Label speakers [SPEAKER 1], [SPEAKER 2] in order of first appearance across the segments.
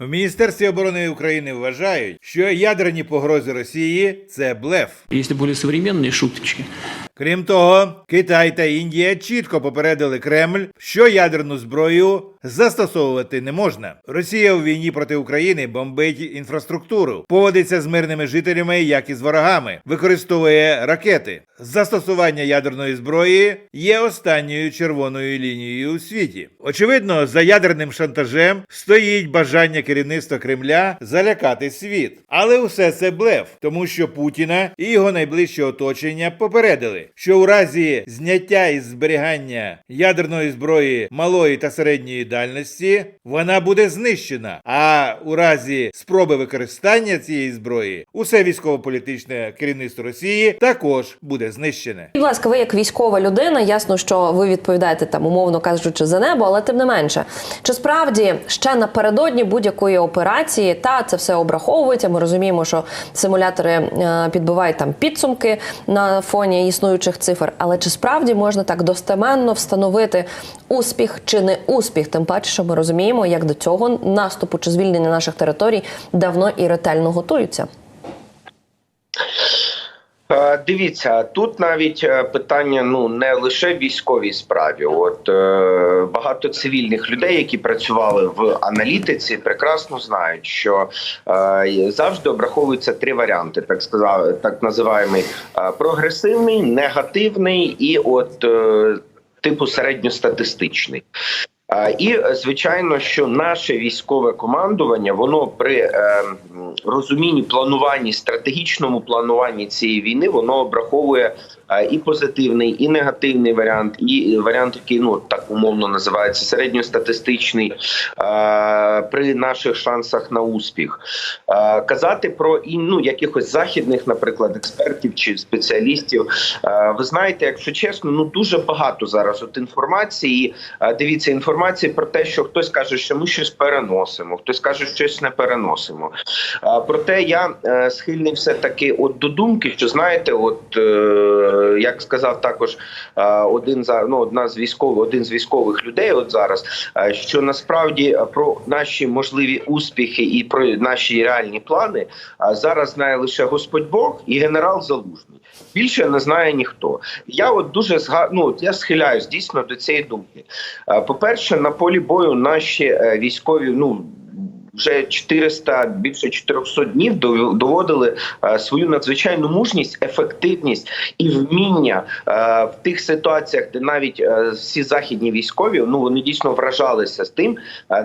[SPEAKER 1] В Міністерстві оборони України вважають, що ядерні погрози Росії це блеф.
[SPEAKER 2] Якщо були сучасні шуточки,
[SPEAKER 1] Крім того, Китай та Індія чітко попередили Кремль, що ядерну зброю застосовувати не можна. Росія у війні проти України бомбить інфраструктуру, поводиться з мирними жителями, як і з ворогами, використовує ракети. Застосування ядерної зброї є останньою червоною лінією у світі. Очевидно, за ядерним шантажем стоїть бажання керівництва Кремля залякати світ. Але усе це блеф, тому що Путіна і його найближче оточення попередили, що у разі зняття із зберігання ядерної зброї малої та середньої дальності вона буде знищена. А у разі спроби використання цієї зброї усе військово-політичне керівництво Росії також буде знищене.
[SPEAKER 3] Будь ласка, ви як військова людина, ясно, що ви відповідаєте там, умовно кажучи, за небо, але тим не менше, чи справді ще напередодні будь-якої операції та це все обраховується? Ми розуміємо, що симулятори е, підбивають там підсумки на фоні існуючих цифр. Але чи справді можна так достеменно встановити успіх чи не успіх? Тим паче, що ми розуміємо, як до цього наступу чи звільнення наших територій давно і ретельно готуються.
[SPEAKER 4] Е, Дивіться, тут навіть е, питання ну не лише військовій справі. От е, багато цивільних людей, які працювали в аналітиці, прекрасно знають, що завжди обраховуються три варіанти, так сказав, так називаємо прогресивний, негативний і от типу середньостатистичний. І е, звичайно, що наше військове командування воно при е, розумінні плануванні, стратегічному плануванні цієї війни, воно обраховує е, і позитивний, і негативний варіант, і варіант, який ну так умовно називається середньостатистичний при наших шансах на успіх. Казати про ну якихось західних, наприклад, експертів чи спеціалістів. Ви знаєте, якщо чесно, ну дуже багато зараз от інформації. Дивіться, інформації про те, що хтось каже, що ми щось переносимо, хтось каже, що щось не переносимо. Е, Проте я е, схильний все таки от до думки, що знаєте, от е, як сказав також е, один за ну одна з військових, один з військових людей, от зараз, е, що насправді про наші можливі успіхи і про наші реальні плани е, зараз знає лише Господь Бог і генерал Залужний. Більше не знає ніхто. Я от дуже зга... ну, я схиляюсь дійсно до цієї думки. Е, По-перше, на полі бою наші е, військові, ну. Вже 400, більше 400 днів доводили е, свою надзвичайну мужність, ефективність і вміння е, в тих ситуаціях, де навіть е, всі західні військові ну вони дійсно вражалися з тим,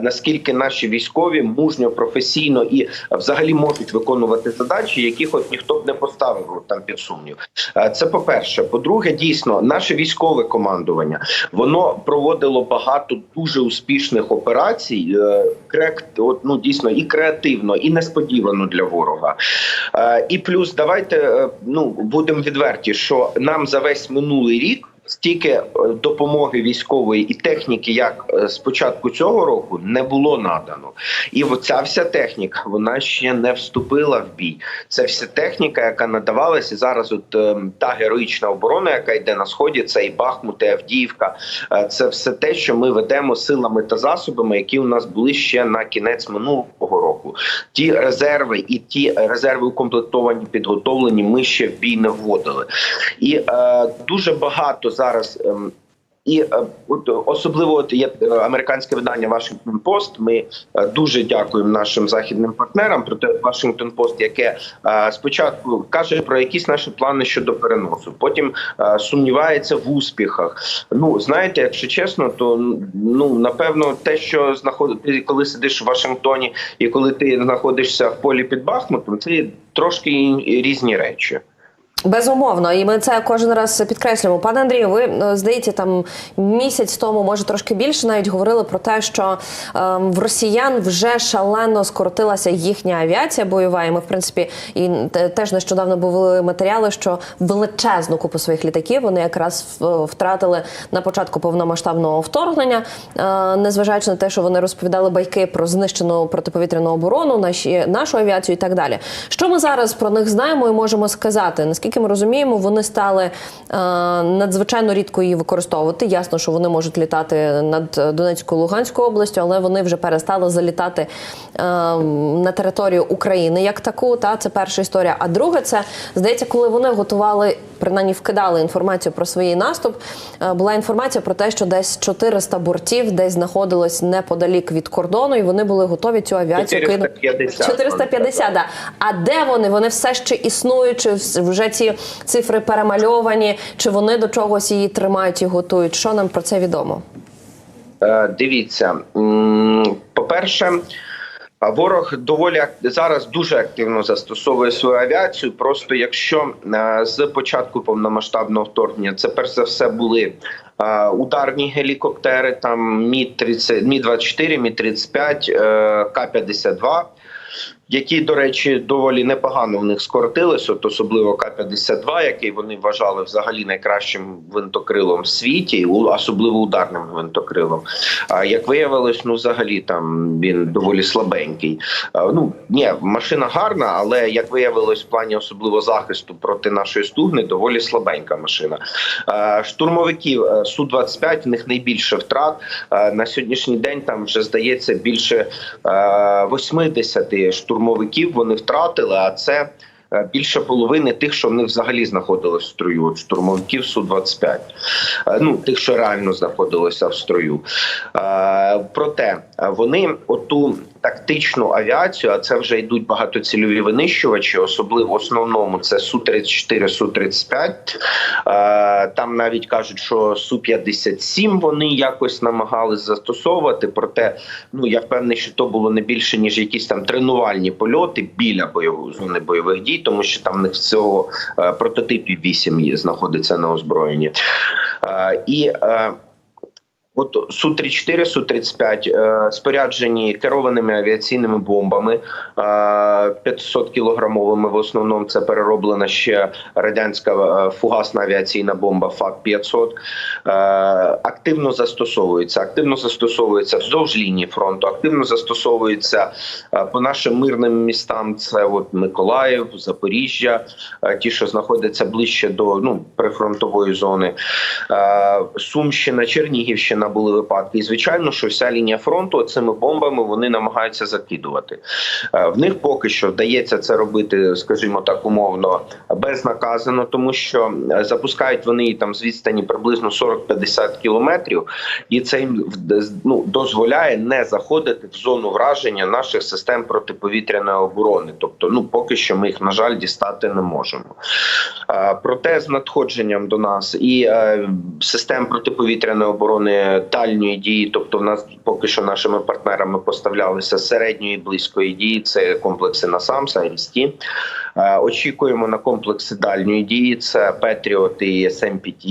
[SPEAKER 4] наскільки наші військові мужньо, професійно і взагалі можуть виконувати задачі, яких от ніхто б не поставив там під сумнів. Це по перше. По-друге, дійсно, наше військове командування воно проводило багато дуже успішних операцій. крек- от, ну дійсно і креативно, і несподівано для ворога. Е, І плюс давайте е, ну будемо відверті, що нам за весь минулий рік. Стільки е, допомоги військової і техніки, як е, з початку цього року, не було надано, і ця вся техніка вона ще не вступила в бій. Це вся техніка, яка надавалася зараз. От е, та героїчна оборона, яка йде на сході, це і Бахмут, і Авдіївка. Це все те, що ми ведемо силами та засобами, які у нас були ще на кінець минулого Ті резерви і ті резерви укомплектовані, підготовлені. Ми ще в бій не вводили, і е, дуже багато зараз. І е, от особливо от є е, американське видання Washington Post. Ми е, дуже дякуємо нашим західним партнерам. Проте Washington Post, яке спочатку каже про якісь наші плани щодо переносу, потім сумнівається в успіхах. Ну знаєте, якщо чесно, то ну напевно те, що знаходить ти коли сидиш в Вашингтоні, і коли ти знаходишся в полі під Бахмутом, це трошки різні речі.
[SPEAKER 3] Безумовно, і ми це кожен раз підкреслюємо. Пане Андрію, ви е, здається, там місяць тому, може трошки більше, навіть говорили про те, що ем, в росіян вже шалено скоротилася їхня авіація бойова. І ми, в принципі, і теж нещодавно були матеріали, що величезну купу своїх літаків вони якраз в- втратили на початку повномасштабного вторгнення, е, незважаючи на те, що вони розповідали байки про знищену протиповітряну оборону, наші нашу авіацію і так далі. Що ми зараз про них знаємо і можемо сказати? Наскільки наскільки ми розуміємо, вони стали е, надзвичайно рідко її використовувати. Ясно, що вони можуть літати над Донецькою Луганською областю, але вони вже перестали залітати е, на територію України як таку. Та це перша історія. А друге, це здається, коли вони готували, принаймні вкидали інформацію про свій наступ. е, Була інформація про те, що десь 400 бортів десь знаходилось неподалік від кордону, і вони були готові цю авіацію кинути.
[SPEAKER 4] 450.
[SPEAKER 3] 450, да. А де вони? Вони все ще існують, чи вже ці цифри перемальовані, чи вони до чогось її тримають і готують? Що нам про це відомо?
[SPEAKER 4] Е, Дивіться, по-перше, а ворог доволі зараз дуже активно застосовує свою авіацію. Просто якщо е, з початку повномасштабного вторгнення це перш за все були е, ударні гелікоптери, там Мі 30 Мі 24 Мі 35 К 52 які, до речі, доволі непогано в них скоротились, от особливо К-52, який вони вважали взагалі найкращим гвинтокрилом в світі, особливо ударним гвинтокрилом. А як виявилось, ну взагалі там він доволі слабенький. Ну ні, машина гарна, але як виявилось, в плані особливо захисту проти нашої стугни, доволі слабенька машина. Штурмовиків е, су 25 в них найбільше втрат. На сьогоднішній день там вже здається більше е, 80 штурмовиків вони втратили, а це. е, Більше половини тих, що в них взагалі знаходилось в строю, от штурмовиків су 25 Е, ну тих, що реально знаходилися в строю. Е, Проте вони оту тактичну авіацію, а це вже йдуть багатоцільові винищувачі, особливо в основному це су 34 су 35 Е, Там навіть кажуть, що су 57 вони якось намагались застосовувати. Проте, ну я впевнений, що то було не більше ніж якісь там тренувальні польоти біля бойової зони бойових дій, тому що там них всього е, прототипів 8 є, знаходиться на озброєнні. Е, І От су 34 су 35 е, споряджені керованими авіаційними бомбами е, 500 кілограмовими. В основному це перероблена ще радянська е, фугасна авіаційна бомба ФАК 500 е, активно застосовується. Активно застосовується вздовж лінії фронту. Активно застосовується е, по нашим мирним містам. Це от Миколаїв, Запоріжжя, е, ті, що знаходяться ближче до ну прифронтової зони. Е, Сумщина, Чернігівщина були випадки. І звичайно, що вся лінія фронту цими бомбами вони намагаються закидувати. Е, В них поки що вдається це робити, скажімо так, умовно безнаказано, тому що е, запускають вони там з відстані приблизно 40-50 кілометрів, і це їм ну, дозволяє не заходити в зону враження наших систем протиповітряної оборони. Тобто, ну поки що ми їх на жаль дістати не можемо. Е, Проте з надходженням до нас і систем протиповітряної оборони дальньої дії, тобто в нас поки що нашими партнерами поставлялися середньої близької дії. Це комплекси НАСАМС, АРІСТі. Е, Очікуємо на комплекси дальньої дії. Це Петріот і СМПТ.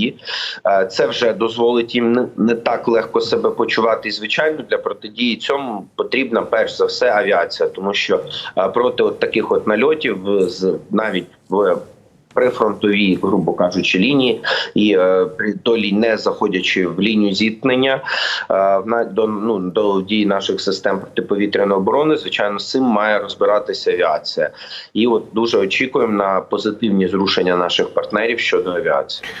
[SPEAKER 4] Е, Це вже дозволить їм не, так легко себе почувати. І звичайно, для протидії цьому потрібна перш за все авіація, тому що е, проти от таких от нальотів навіть в прифронтовій, грубо кажучи, лінії, і е, при долі не заходячи в лінію зіткнення е, до ну до дії наших систем протиповітряної оборони, звичайно, цим має розбиратися авіація. І от дуже очікуємо на позитивні зрушення наших партнерів щодо авіації.